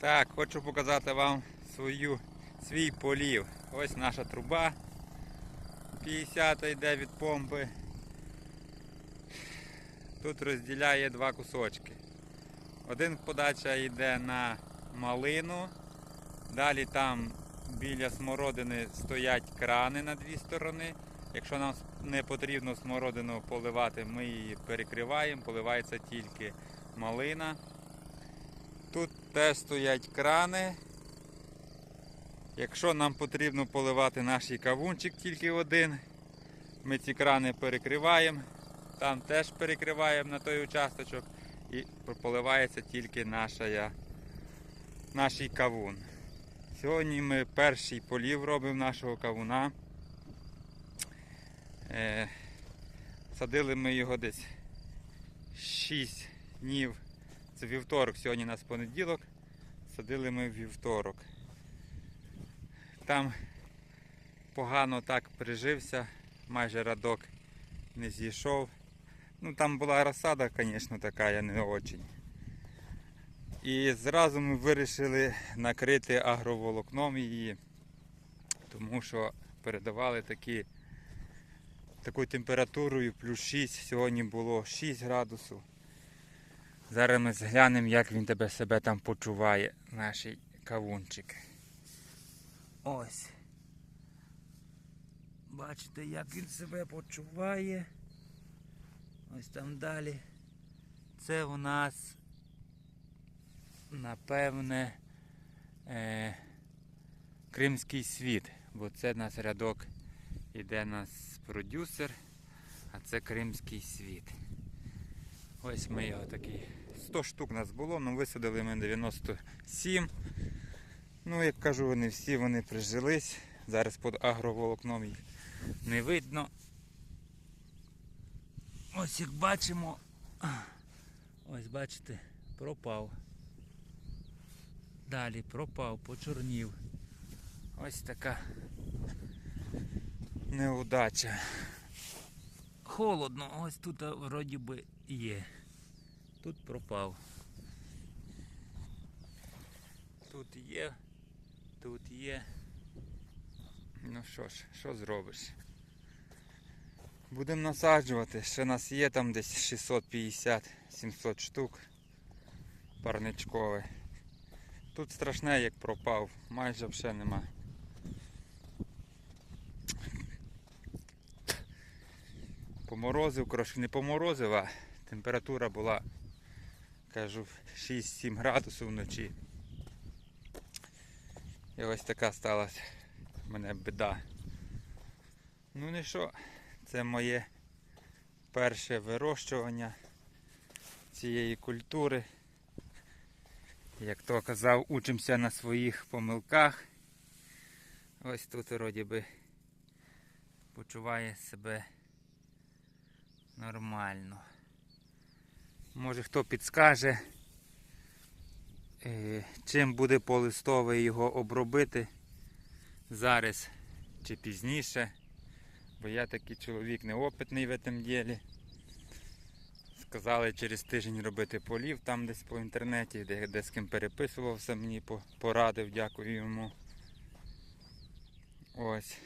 Так, хочу показати вам свою, свій полів. Ось наша труба 50 йде від помпи. Тут розділяє два кусочки. Один подача йде на малину. Далі там біля смородини стоять крани на дві сторони. Якщо нам не потрібно смородину поливати, ми її перекриваємо, поливається тільки малина. Тут теж стоять крани. Якщо нам потрібно поливати наш кавунчик тільки один, ми ці крани перекриваємо, там теж перекриваємо на той участочок і поливається тільки наша, наш кавун. Сьогодні ми перший полів робимо нашого кавуна. Е, садили ми його десь 6 днів. Це вівторок, сьогодні у нас понеділок. Садили ми вівторок. Там погано так прижився, майже радок не зійшов. Ну там була розсада, звісно, така, я не очень. І зразу ми вирішили накрити агроволокном її, тому що передавали такі, таку температурою плюс 6, сьогодні було 6 градусів. Зараз ми зглянемо, як він тебе себе там почуває, наш кавунчик. Ось. Бачите, як він себе почуває. Ось там далі. Це у нас, напевне, е, Кримський світ, бо це у нас рядок іде нас продюсер, а це Кримський світ. Ось ми його такий. 100 штук нас було, ну висадили ми 97. Ну, як кажу, вони всі вони прижились. Зараз під агроволокном їх не видно. Ось як бачимо. Ось бачите, пропав. Далі пропав, почорнів. Ось така неудача. Холодно, ось тут вроді би є. Тут пропав. Тут є, тут є. Ну що ж, що зробиш? Будемо насаджувати. Ще нас є там десь 650-700 штук парничкове. Тут страшне як пропав, майже вже нема. Поморозив, коротше, не поморозив, а температура була, кажу, 6-7 градусів вночі. І ось така сталася в мене біда. Ну не що, це моє перше вирощування цієї культури. Як то казав, учимося на своїх помилках. Ось тут вроді би почуває себе нормально. Може хто підскаже, е, чим буде полистовий його обробити зараз чи пізніше. Бо я такий чоловік неопитний в цьому ділі. Сказали через тиждень робити полів там десь по інтернеті, де, де з ким переписувався, мені порадив, дякую йому. Ось.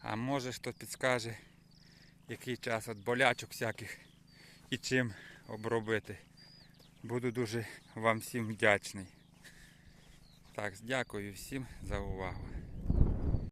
А може хто підскаже, який час від болячок всяких і чим обробити. Буду дуже вам всім вдячний. Так, дякую всім за увагу.